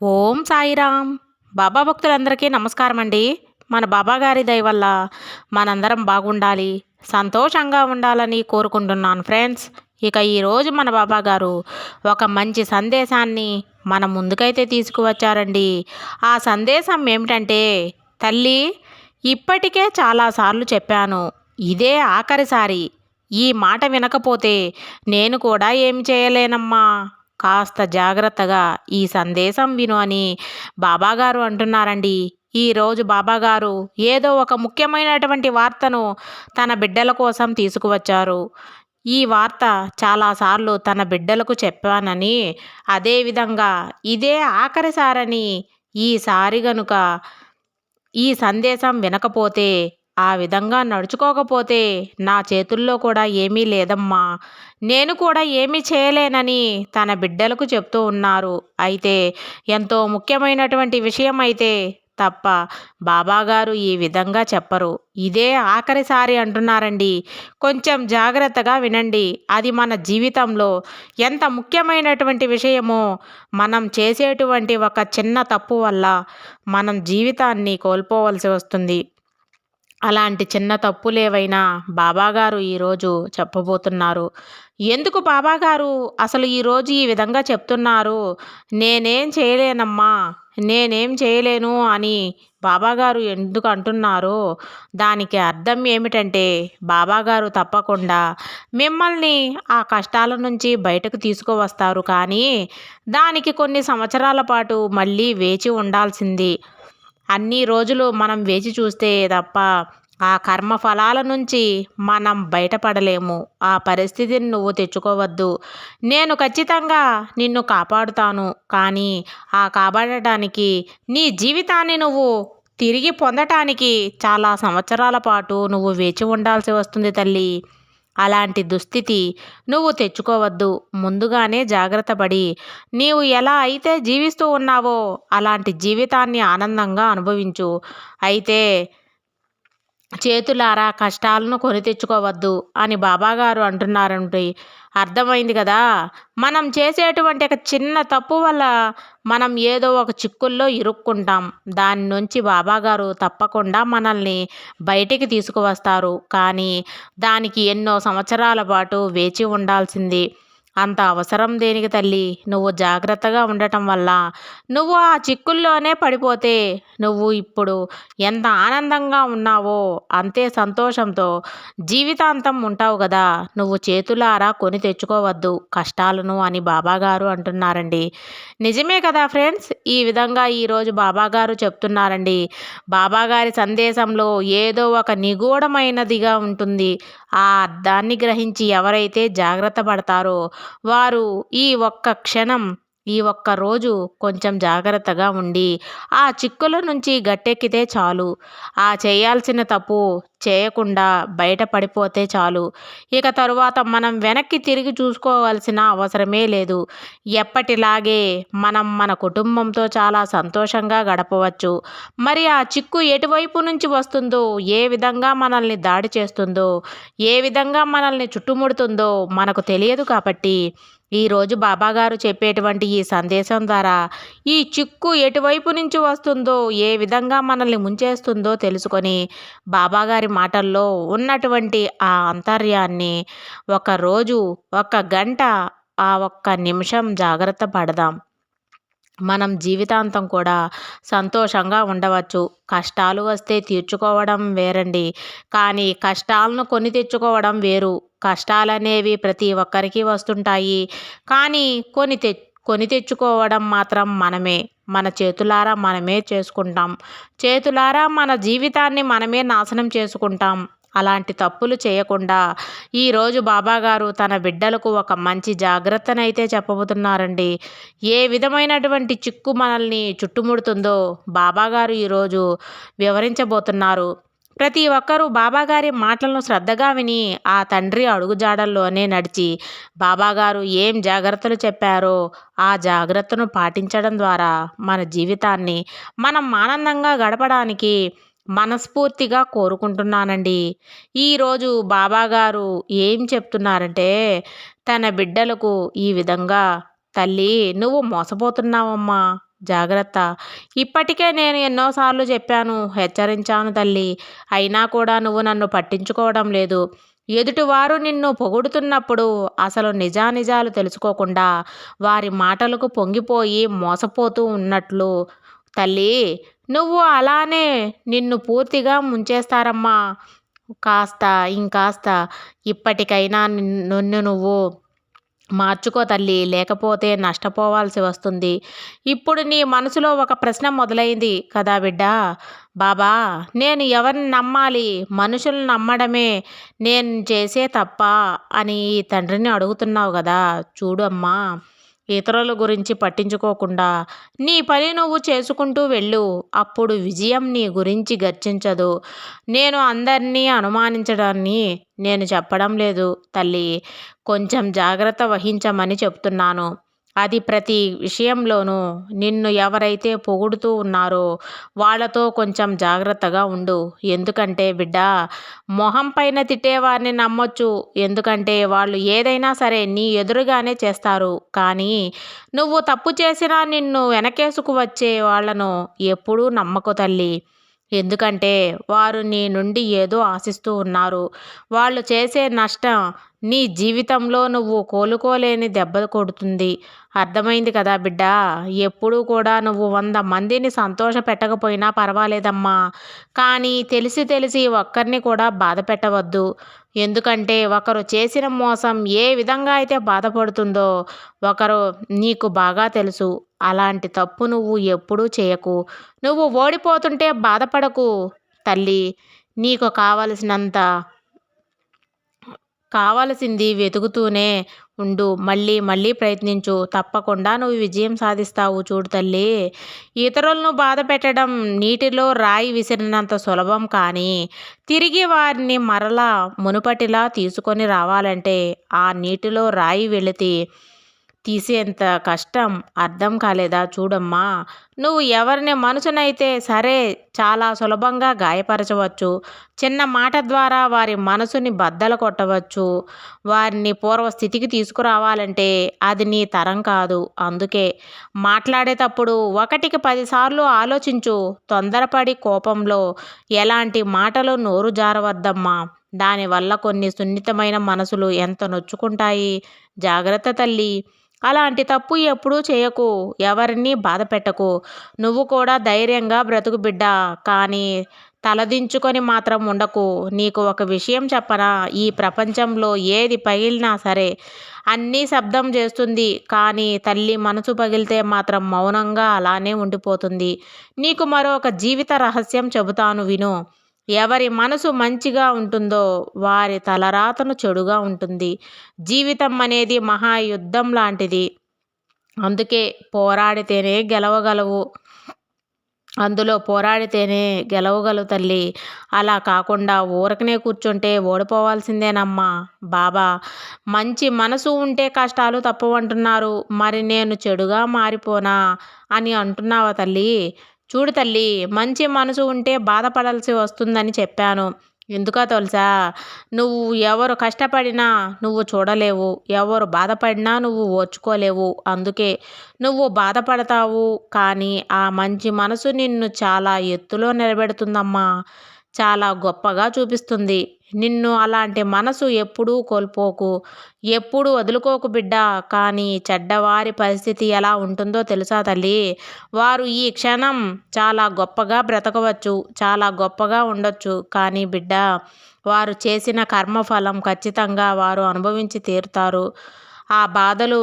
ఓం సాయిరామ్. బాబా భక్తులందరికీ నమస్కారం అండి మన బాబా గారి దయ వల్ల మనందరం బాగుండాలి సంతోషంగా ఉండాలని కోరుకుంటున్నాను ఫ్రెండ్స్. ఇక ఈరోజు మన బాబా గారు ఒక మంచి సందేశాన్ని మన ముందుకైతే తీసుకువచ్చారండి. ఆ సందేశం ఏమిటంటే తల్లి ఇప్పటికే చాలాసార్లు చెప్పాను. ఇదే ఆఖరిసారి ఈ మాట వినకపోతే నేను కూడా ఏం చేయలేనమ్మా. కాస్త జాగ్రత్తగా ఈ సందేశం విను అని బాబాగారు అంటున్నారండి. ఈరోజు బాబాగారు ఏదో ఒక ముఖ్యమైనటువంటి వార్తను తన బిడ్డల కోసం తీసుకువచ్చారు. ఈ వార్త చాలాసార్లు తన బిడ్డలకు చెప్పానని అదేవిధంగా ఇదే ఆఖరిసారని ఈసారి గనుక ఈ సందేశం వినకపోతే ఆ విధంగా నడుచుకోకపోతే నా చేతుల్లో కూడా ఏమీ లేదమ్మా. నేను కూడా ఏమీ చేయలేనని తన బిడ్డలకు చెప్తూ ఉన్నారు. అయితే ఎంతో ముఖ్యమైనటువంటి విషయం అయితే తప్ప బాబాగారు ఈ విధంగా చెప్పరు. ఇదే ఆఖరిసారి అంటున్నారండి. కొంచెం జాగ్రత్తగా వినండి. అది మన జీవితంలో ఎంత ముఖ్యమైనటువంటి విషయమో మనం చేసేటువంటి ఒక చిన్న తప్పు వల్ల మనం జీవితాన్ని కోల్పోవలసి వస్తుంది. అలాంటి చిన్న తప్పులేవైనా బాబాగారు ఈరోజు చెప్పబోతున్నారు. ఎందుకు బాబాగారు అసలు ఈరోజు ఈ విధంగా చెప్తున్నారు? నేనేం చేయలేనమ్మా నేనేం చేయలేను అని బాబాగారు ఎందుకు అంటున్నారో దానికి అర్థం ఏమిటంటే బాబాగారు తప్పకుండా మిమ్మల్ని ఆ కష్టాల నుంచి బయటకు తీసుకువస్తారు కానీ దానికి కొన్ని సంవత్సరాల పాటు మళ్ళీ వేచి ఉండాల్సింది. అన్ని రోజులు మనం వేచి చూస్తే తప్ప ఆ కర్మ ఫలాల నుంచి మనం బయటపడలేము. ఆ పరిస్థితిని నువ్వు తెచ్చుకోవద్దు. నేను ఖచ్చితంగా నిన్ను కాపాడుతాను. కానీ ఆ కాపాడటానికి నీ జీవితాన్ని నువ్వు తిరిగి పొందటానికి చాలా సంవత్సరాల పాటు నువ్వు వేచి ఉండాల్సి వస్తుంది తల్లి. అలాంటి దుస్థితి నువ్వు తెచ్చుకోవద్దు. ముందుగానే జాగ్రత్త పడి నీవు ఎలా అయితే జీవిస్తూ ఉన్నావో అలాంటి జీవితాన్ని ఆనందంగా అనుభవించు. అయితే చేతులారా కష్టాలను కొని తెచ్చుకోవద్దు అని బాబాగారు అంటున్నారంటే అర్థమైంది కదా? మనం చేసేటువంటి ఒక చిన్న తప్పు వల్ల మనం ఏదో ఒక చిక్కుల్లో ఇరుక్కుంటాం. దాని నుంచి బాబాగారు తప్పకుండా మనల్ని బయటికి తీసుకువస్తారు. కానీ దానికి ఎన్నో సంవత్సరాల పాటు వేచి ఉండాల్సింది. అంత అవసరం దేనికి తల్లి? నువ్వు జాగ్రత్తగా ఉండటం వల్ల. నువ్వు ఆ చిక్కుల్లోనే పడిపోతే నువ్వు ఇప్పుడు ఎంత ఆనందంగా ఉన్నావో అంతే సంతోషంతో జీవితాంతం ఉంటావు కదా నువ్వు చేతులారా కొని తెచ్చుకోవద్దు. కష్టాలను అని బాబాగారు అంటున్నారండి. నిజమే కదా ఫ్రెండ్స్? ఈ విధంగా ఈరోజు బాబాగారు చెప్తున్నారండి. బాబాగారి సందేశంలో ఏదో ఒక నిగూఢమైనదిగా ఉంటుంది. ఆ అర్థాన్ని గ్రహించి ఎవరైతే జాగ్రత్త పడతారో వారు ఈ ఒక్క క్షణం ఈ ఒక్క రోజు కొంచెం జాగ్రత్తగా ఉండి ఆ చిక్కుల నుంచి గట్టెక్కితే చాలు. ఆ చేయాల్సిన తప్పు చేయకుండా బయట పడిపోతే చాలు. ఇక తరువాత మనం వెనక్కి తిరిగి చూసుకోవాల్సిన అవసరమే లేదు. ఎప్పటిలాగే మనం మన కుటుంబంతో చాలా సంతోషంగా గడపవచ్చు. మరి ఆ చిక్కు ఎటువైపు నుంచి వస్తుందో ఏ విధంగా మనల్ని దాడి చేస్తుందో ఏ విధంగా మనల్ని చుట్టుముడుతుందో మనకు తెలియదు కాబట్టి ఈరోజు బాబాగారు చెప్పేటువంటి ఈ సందేశం ద్వారా ఈ చిక్కు ఎటువైపు నుంచి వస్తుందో ఏ విధంగా మనల్ని ముంచేస్తుందో తెలుసుకొని బాబాగారి మాటల్లో ఉన్నటువంటి ఆ అంతర్యాన్ని ఒకరోజు ఒక గంట ఆ ఒక్క నిమిషం జాగ్రత్త పడదాం. మనం జీవితాంతం కూడా సంతోషంగా ఉండవచ్చు. కష్టాలు వస్తే తీర్చుకోవడం వేరండి. కానీ కష్టాలను కొని తెచ్చుకోవడం వేరు. కష్టాలనేవి ప్రతి ఒక్కరికి వస్తుంటాయి. కానీ కొని తె కొని తెచ్చుకోవడం మాత్రం మనమే. మన చేతులారా మనమే చేసుకుంటాం. చేతులారా మన జీవితాన్ని మనమే నాశనం చేసుకుంటాం. అలాంటి తప్పులు చేయకుండా ఈరోజు బాబాగారు తన బిడ్డలకు ఒక మంచి జాగ్రత్తనైతే చెప్పబోతున్నారండి. ఏ విధమైనటువంటి చిక్కు మనల్ని చుట్టుముడుతుందో బాబాగారు ఈరోజు వివరించబోతున్నారు. ప్రతి ఒక్కరూ బాబాగారి మాటలను శ్రద్ధగా విని ఆ తండ్రి అడుగుజాడల్లోనే నడిచి బాబాగారు ఏం జాగ్రత్తలు చెప్పారో ఆ జాగ్రత్తను పాటించడం ద్వారా మన జీవితాన్ని మనం ఆనందంగా గడపడానికి మనస్ఫూర్తిగా కోరుకుంటున్నానండి. ఈరోజు బాబాగారు ఏం చెప్తున్నారంటే తన బిడ్డలకు ఈ విధంగా తల్లి నువ్వు మోసపోతున్నావమ్మా జాగ్రత్త. ఇప్పటికే నేను ఎన్నోసార్లు చెప్పాను హెచ్చరించాను తల్లి. అయినా కూడా నువ్వు నన్ను పట్టించుకోవడం లేదు. ఎదుటివారు నిన్ను పొగుడుతున్నప్పుడు అసలు నిజానిజాలు తెలుసుకోకుండా వారి మాటలకు పొంగిపోయి మోసపోతూ ఉన్నట్లు. తల్లి నువ్వు అలానే నిన్ను పూర్తిగా ముంచేస్తారమ్మా. కాస్త ఇంకాస్త ఇప్పటికైనా నిన్ను నువ్వు మార్చుకో తల్లి లేకపోతే నష్టపోవాల్సి వస్తుంది. ఇప్పుడు నీ మనసులో ఒక ప్రశ్న మొదలైంది కదా బిడ్డ. బాబా నేను ఎవరిని నమ్మాలి? మనుషులను నమ్మడమే నేను చేసే తప్ప అని తండ్రిని అడుగుతున్నావు కదా. చూడు అమ్మా ఇతరుల గురించి పట్టించుకోకుండా నీ పని నువ్వు చేసుకుంటూ వెళ్ళు అప్పుడు విజయం నీ గురించి గర్జించదు. నేను అందరినీ అనుమానించడాన్ని నేను చెప్పడం లేదు తల్లి. కొంచెం జాగ్రత్త వహించమని చెప్తున్నాను. అది ప్రతి విషయంలోనూ నిన్ను ఎవరైతే పొగుడుతూ ఉన్నారో వాళ్ళతో కొంచెం జాగ్రత్తగా ఉండు. ఎందుకంటే బిడ్డ మొహం పైన తిట్టేవారిని నమ్మొచ్చు. ఎందుకంటే వాళ్ళు ఏదైనా సరే నీ ఎదురుగానే చేస్తారు. కానీ నువ్వు తప్పు చేసినా నిన్ను వెనకేసుకు వచ్చే వాళ్ళను ఎప్పుడూ నమ్మకు తల్లి. ఎందుకంటే వారు నీ నుండి ఏదో ఆశిస్తూ ఉన్నారు. వాళ్ళు చేసే నష్టం నీ జీవితంలో నువ్వు కోలుకోలేని దెబ్బ కొడుతుంది. అర్థమైంది కదా బిడ్డ? ఎప్పుడూ కూడా నువ్వు వంద మందిని సంతోష పెట్టకపోయినా పర్వాలేదమ్మా. కానీ తెలిసి తెలిసి ఒక్కరిని కూడా బాధ పెట్టవద్దు. ఎందుకంటే ఒకరు చేసిన మోసం ఏ విధంగా అయితే బాధపడుతుందో ఒకరు నీకు బాగా తెలుసు. అలాంటి తప్పు నువ్వు ఎప్పుడూ చేయకు. నువ్వు ఓడిపోతుంటే బాధపడకు తల్లి. నీకు కావలసినంత కావలసింది వెతుకుతూనే ఉండు. మళ్ళీ మళ్ళీ ప్రయత్నించు. తప్పకుండా నువ్వు విజయం సాధిస్తావు చూడు తల్లి. ఇతరులను బాధ పెట్టడం నీటిలో రాయి విసిరినంత సులభం కానీ తిరిగి వారిని మరలా మునుపటిలా తీసుకొని రావాలంటే ఆ నీటిలో రాయి వెళితే తీసేంత కష్టం అర్థం కాలేదా చూడమ్మా? నువ్వు ఎవరిని మనసునైతే సరే చాలా సులభంగా గాయపరచవచ్చు. చిన్న మాట ద్వారా వారి మనసుని బద్దలు కొట్టవచ్చు. వారిని పూర్వస్థితికి తీసుకురావాలంటే అది నీ తరం కాదు. అందుకే మాట్లాడేటప్పుడు ఒకటికి పదిసార్లు ఆలోచించు. తొందరపడి కోపంలో ఎలాంటి మాటలు నోరు జారవద్దమ్మా. దానివల్ల కొన్ని సున్నితమైన మనసులు ఎంత నొచ్చుకుంటాయి. జాగ్రత్త తల్లి. అలాంటి తప్పు ఎప్పుడూ చేయకు. ఎవరిని బాధ పెట్టకు. నువ్వు కూడా ధైర్యంగా బ్రతుకు బిడ్డ. కానీ తలదించుకొని మాత్రం ఉండకు. నీకు ఒక విషయం చెప్పనా? ఈ ప్రపంచంలో ఏది పగిలినా సరే అన్నీ శబ్దం చేస్తుంది. కానీ తల్లి మనసు పగిలితే మాత్రం మౌనంగా అలానే ఉండిపోతుంది. నీకు మరొక జీవిత రహస్యం చెబుతాను విను. ఎవరి మనసు మంచిగా ఉంటుందో వారి తలరాతను చెడుగా ఉంటుంది. జీవితం అనేది మహాయుద్ధం లాంటిది. అందుకే పోరాడితేనే గెలవగలవు. అందులో పోరాడితేనే గెలవగలవు తల్లి. అలా కాకుండా ఊరకనే కూర్చుంటే ఓడిపోవాల్సిందేనమ్మా. బాబా మంచి మనసు ఉంటే కష్టాలు తప్పవంటున్నారు. మరి నేను చెడుగా మారిపోనా అని అంటున్నావా తల్లి? చూడు తల్లి మంచి మనసు ఉంటే బాధపడాల్సి వస్తుందని చెప్పాను. ఎందుకో తెలుసా? నువ్వు ఎవరు కష్టపడినా నువ్వు చూడలేవు. ఎవరు బాధపడినా నువ్వు ఓర్చుకోలేవు. అందుకే నువ్వు బాధపడతావు. కానీ ఆ మంచి మనసు నిన్ను చాలా ఎత్తులో నిలబెడుతుందమ్మా. చాలా గొప్పగా చూపిస్తుంది. నిన్ను అలాంటి మనసు ఎప్పుడూ కోల్పోకు. ఎప్పుడు వదులుకోకు బిడ్డ. కానీ చెడ్డవారి పరిస్థితి ఎలా ఉంటుందో తెలుసా తల్లి? వారు ఈ క్షణం చాలా గొప్పగా బ్రతకవచ్చు. చాలా గొప్పగా ఉండొచ్చు. కానీ బిడ్డ వారు చేసిన కర్మఫలం ఖచ్చితంగా వారు అనుభవించి తీరుతారు. ఆ బాధలు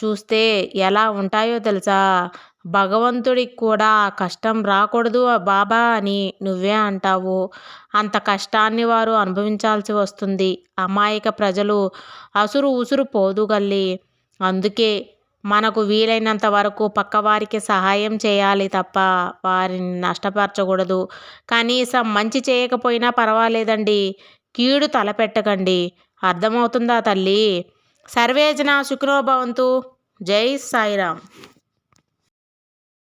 చూస్తే ఎలా ఉంటాయో తెలుసా? భగవంతుడికి కూడా కష్టం రాకూడదు బాబా అని నువ్వే అంటావు. అంత కష్టాన్ని వారు అనుభవించాల్సి వస్తుంది. అమాయక ప్రజలు అసురు ఉసురు పోదుగల్లి అందుకే మనకు వీలైనంత వరకు పక్కవారికి సహాయం చేయాలి తప్ప వారిని నష్టపరచకూడదు. కనీసం మంచి చేయకపోయినా పర్వాలేదండి. కీడు తలపెట్టకండి. అర్థమవుతుందా తల్లి? సర్వేజన శుక్రోభవంతు జై సాయిరామ్.